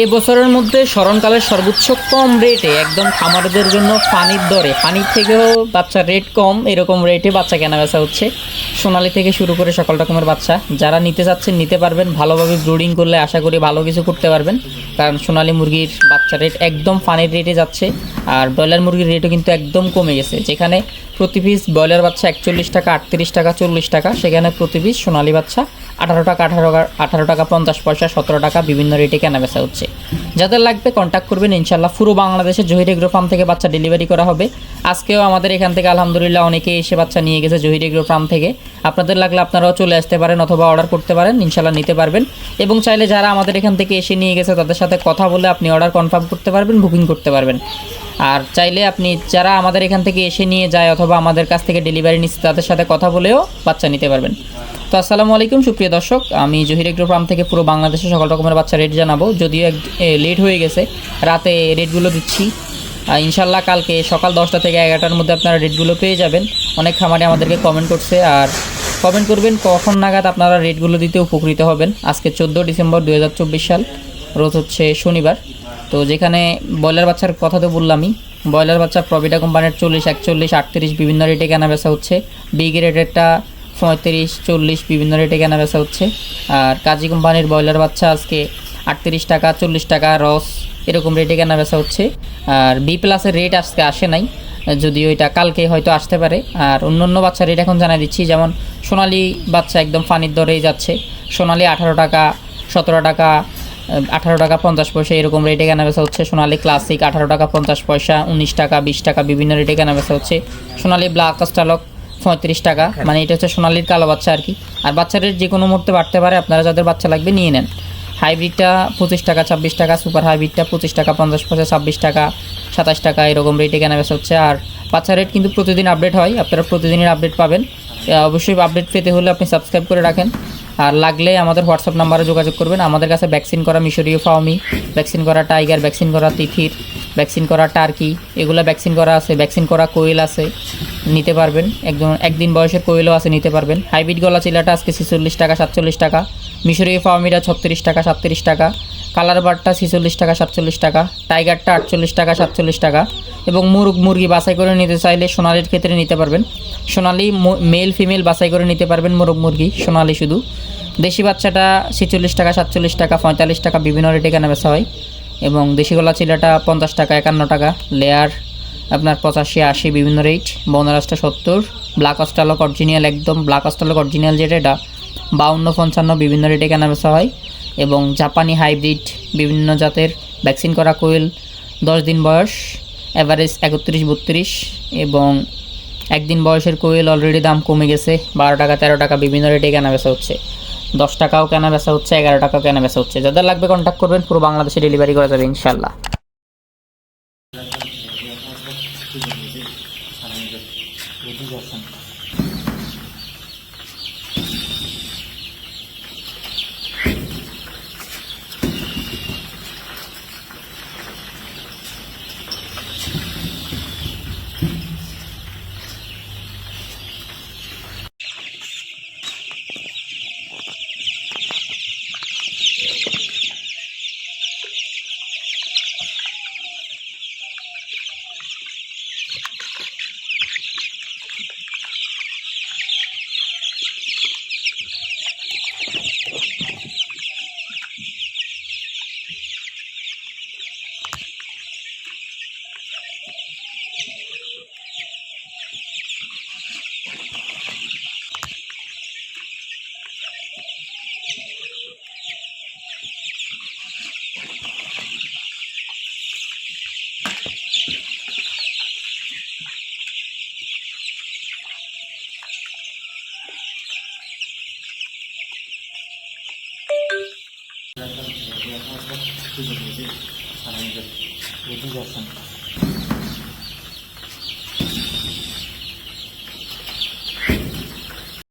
এ বছরের মধ্যে স্মরণকালের সর্বোচ্চ কম রেটে একদম খামারদের জন্য পানির দরে। পানির থেকেও বাচ্চার রেট কম, এরকম রেটে বাচ্চা কেনা বেচা হচ্ছে। সোনালি থেকে শুরু করে সকল রকমের বাচ্চা। যারা নিতে চাচ্ছেন, নিতে পারবেন। ভালোভাবে ব্রুডিং করলে আশা করি ভালো কিছু করতে পারবেন। কারণ সোনালি মুরগির বাচ্চা রেট একদম পানির রেটে যাচ্ছে। আর ব্রয়লার মুরগির রেটও কিন্তু একদম কমে গেছে। যেখানে প্রতি পিস ব্রয়লার বাচ্চা একচল্লিশ টাকা, আটত্রিশ টাকা, চল্লিশ টাকা, সেখানে প্রতি পিস সোনালি বাচ্চা আঠারো টাকা আঠারো আঠারো টাকা পঞ্চাশ পয়সা সতেরো টাকা বিভিন্ন রেটে কেনা বেচা হচ্ছে। যাদের লাগবে কন্ট্যাক্ট করবেন ইনশাল্লাহ পুরো বাংলাদেশে জহির এগ্রো ফার্ম থেকে বাচ্চা ডেলিভারি করা হবে। আজকেও আমাদের এখান থেকে আলহামদুলিল্লাহ অনেকে এসে বাচ্চা নিয়ে গেছে জহির এগ্রো ফার্ম থেকে। আপনাদের লাগলে আপনারাও চলে আসতে পারেন অথবা অর্ডার করতে পারেন ইনশাল্লাহ নিতে পারবেন। এবং চাইলে যারা আমাদের এখান থেকে এসে নিয়ে গেছে, তাদের সাথে কথা বলে আপনি অর্ডার কনফার্ম করতে পারবেন বুকিং করতে পারবেন। আর চাইলে আপনি যারা আমাদের এখান থেকে এসে নিয়ে যায় অথবা আমাদের কাছ থেকে ডেলিভারি নিচ্ছে, তাদের সাথে কথা বলেও বাচ্চা নিতে পারবেন। তো আসসালামু আলাইকুম, সুপ্রিয় দর্শক, আমি জহির এগ্রো ফার্ম থেকে পুরো বাংলাদেশে সকল রকমের বাচ্চা রেট জানাব। যদিও এক লেট হয়ে গেছে। রাতে রেটগুলো দিচ্ছি। ইনশাল্লাহ কালকে সকাল দশটা থেকে এগারোটার মধ্যে আপনারা রেটগুলো পেয়ে যাবেন। অনেক খামারে আমাদেরকে কমেন্ট করছে আর কমেন্ট করবেন, কখন নাগাদ আপনারা রেটগুলো দিতে উপকৃত হবেন। আজকে চোদ্দ ডিসেম্বর দু হাজার চব্বিশ সাল, রোজ হচ্ছে শনিবার। তো যেখানে ব্রয়লার বাচ্চার কথা তো বললামই, ব্রয়লার বাচ্চা প্রভিটা কোম্পানির চল্লিশ, একচল্লিশ, আটত্রিশ বিভিন্ন রেটে কেনা বেচা হচ্ছে। বিগ রেটেরটা পঁয়ত্রিশ, চল্লিশ বিভিন্ন রেটে কেনা বেচা হচ্ছে। আর কাজী কোম্পানির ব্রয়লার বাচ্চা আজকে আটত্রিশ টাকা, চল্লিশ টাকা, রস, এরকম রেটে কেনা বেচা হচ্ছে। আর বি প্লাসের রেট আজকে আসে নাই, যদিও এটা কালকে হয়তো আসতে পারে। আর অন্য অন্য বাচ্চার রেট এখন জানাই দিচ্ছি, যেমন সোনালি বাচ্চা একদম ফানির দরেই যাচ্ছে। সোনালি আঠারো টাকা, সতেরো টাকা, আঠারো টাকা পঞ্চাশ পয়সা, এরকম রেটে কেনা বেচা হচ্ছে। সোনালি ক্লাসিক আঠারো টাকা পঞ্চাশ পয়সা, উনিশ টাকা, বিশ টাকা, বিভিন্ন রেটে কেনা বেচা হচ্ছে। সোনালি ব্ল্যাক কাস্টালক পঁয়ত্রিশ টাকা। মানে এটা হচ্ছে সোনালির কালো বাচ্চা আর কি। আর বাচ্চা রেট যে কোনো মুহূর্তে বাড়তে পারে, আপনারা যাদের বাচ্চা লাগবে নিয়ে নেন। হাইব্রিডটা পঁচিশ টাকা, ছাব্বিশ টাকা, সুপার হাইব্রিডটা পঁচিশ টাকা, পঞ্চাশ পয়সা, ছাব্বিশ টাকা, সাতাশ টাকা, এরকম রেটে কেনা বেচা হচ্ছে। আর বাচ্চা রেট কিন্তু প্রতিদিন আপডেট হয়, আপনারা প্রতিদিনের আপডেট পাবেন। অবশ্যই আপডেট পেতে হলে আপনি সাবস্ক্রাইব করে রাখেন। আর লাগলে আমাদের হোয়াটসঅ্যাপ নাম্বারে যোগাযোগ করবেন। আমাদের কাছে ভ্যাকসিন করা মিশরীয় ফাওমি ভ্যাকসিন করা টাইগার ভ্যাকসিন করা তিথির ভ্যাকসিন করা টার্কি এগুলো ভ্যাকসিন করা আছে ভ্যাকসিন করা কোয়েল আছে, নিতে পারবেন। একদম, একদিন বয়সের কোয়েলও আছে, নিতে পারবেন। হাইব্রিড গলা চিলাটা আজকে ছেচল্লিশ টাকা, সাতচল্লিশ টাকা। মিশরীয় ফাওমিটা ছত্রিশ টাকা, সাতত্রিশ টাকা, কালার বারটা ছেচল্লিশ টাকা, সাতচল্লিশ টাকা, টাইগারটা আটচল্লিশ টাকা, সাতচল্লিশ টাকা এবং মুরগ, মুরগি বাছাই করে নিতে চাইলে সোনালির ক্ষেত্রে নিতে পারবেন। সোনালি মেল, ফিমেল বাছাই করে নিতে পারবেন মুরগ, মুরগি, সোনালি শুধু। দেশি বাচ্চাটা ছেচল্লিশ টাকা, সাতচল্লিশ টাকা, পঁয়তাল্লিশ টাকা বিভিন্ন রেটে কেনা বেচা হয় এবং দেশি গলা চিলাটা পঞ্চাশ টাকা, একান্ন টাকা, লেয়ার আপনার পঁচাশি, আশি, বিভিন্ন রেট, বনরাজটা সত্তর, ব্ল্যাক অস্টালক অরিজিনাল একদম ব্ল্যাক অস্টালক অরিজিনাল যেটা, এটা বাউন্ন পঞ্চান্ন বিভিন্ন রেটে কেনা বেচা হয় এবং জাপানি হাইব্রিড বিভিন্ন জাতের ভ্যাকসিন করা কোয়েল দশ দিন বয়স অ্যাভারেজ একত্রিশ বত্রিশ এবং একদিন বয়সের কোয়েল অলরেডি দাম কমে গেছে বারো টাকা, তেরো টাকা, বিভিন্ন রেটে কেনা বেচা হচ্ছে। দশ টাকাও কেনা বেচা হচ্ছে, এগারো টাকাও কেনা বেচা হচ্ছে। যাদের লাগবে কন্ট্যাক্ট করবেন, পুরো বাংলাদেশে ডেলিভারি করা যাবে ইনশাল্লাহ Kızımızı sana indir. Yedi yaşında.